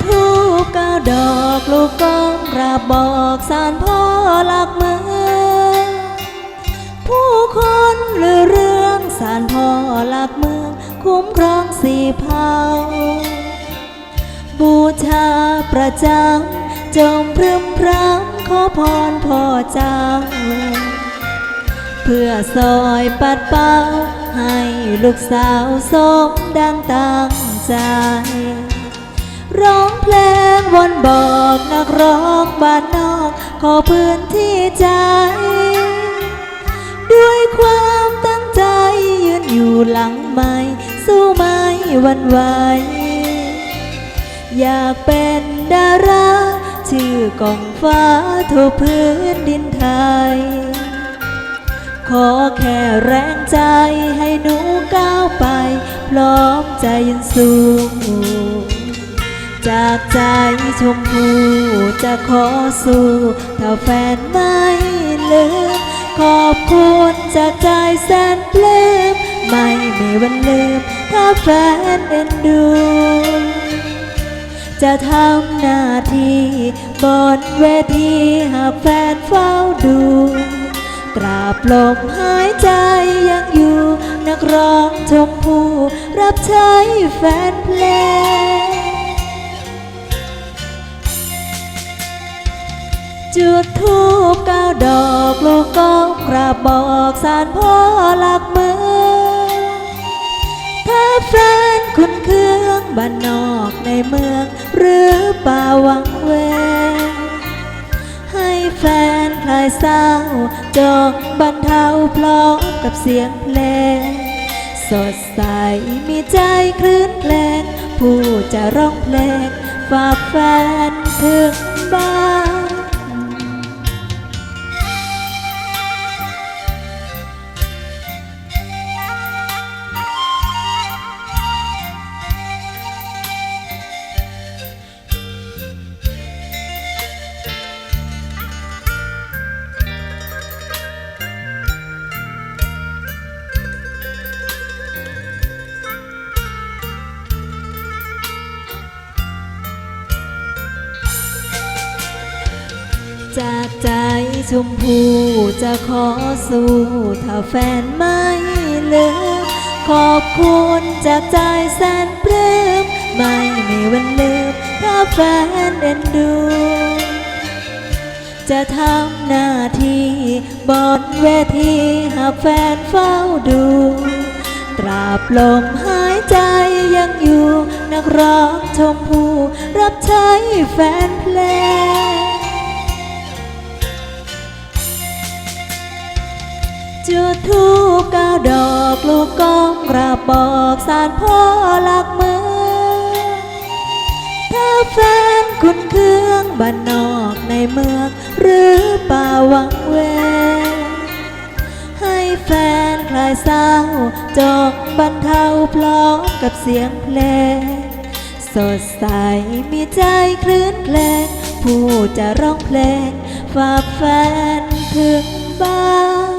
จุดทูปเก้าดอกลูกก้องกราบบอกสารพ่อหลักเมืองผู้คนหรือเรื่องสารพ่อหลักเมือง คุ้มครองสีเผาบูชาประจำจงพรึมพรำขอพรพ่อเจ้า เพื่อซอยปัดเป่าให้ลูกสาวสมดังตั้งใจ ร้องเพลงวนบอกนักร้องบ้านนอกขอพื้นที่ใจ ด้วยความตั้งใจยืนอยู่หลังไม่สู้ไม่หวันไหวอยากเป็นดารา ชื่อกองฟ้าทั่วพื้นดินไทย ขอแค่แรงใจให้หนูก้าวไป พร้อมใจยืนสู้ จากใจชมพูจะขอสู้ถ้าแฟนไม่ลืมขอบคุณจากใจแสนปลื้มไม่มีวันลืม ถ้าแฟนเอ็นดู จะทำหน้าที่บนเวทีหากแฟนเฝ้าดูตราบลมหายใจยังอยู่ นักร้องชมพูรับใช้แฟนเพลง จุดทูปเก้าดอกลูกก้องกราบบอกสารพ่อหลักเมืองถ้าแฟนคุณเครื่องบ้านนอกในเมือง หรือป่าวังเวงให้แฟนคลายเศร้าจงบรรเทาพร้อมกับเสียงเพลง สดใสมีใจคลื่นเพลงผู้จะร้องเพลงฝากแฟนถึงบ้าน ชมพูจะขอสู้ถ้าแฟนไม่เลือกขอบคุณจากใจแสนปลื้มไม่มีวันลืมถ้าแฟนเอ็นดู จะทำหน้าที่บนเวทีหากแฟนเฝ้าดู ตราบลมหายใจยังอยู่ นักร้องชมพูรับใช้แฟนเพลง ดอกลูกก้องกราบบอกสารพ่อหลักเมืองถ้าแฟนคุณเครื่องบ้านนอกในเมือง หรือป่าวังเวงให้แฟนคลายเศร้าจงบรรเทาพร้อมกับเสียงเพลง สดใสมีใจคลื่นเพลง ผู้จะร้องเพลงฝากแฟนถึงบ้าน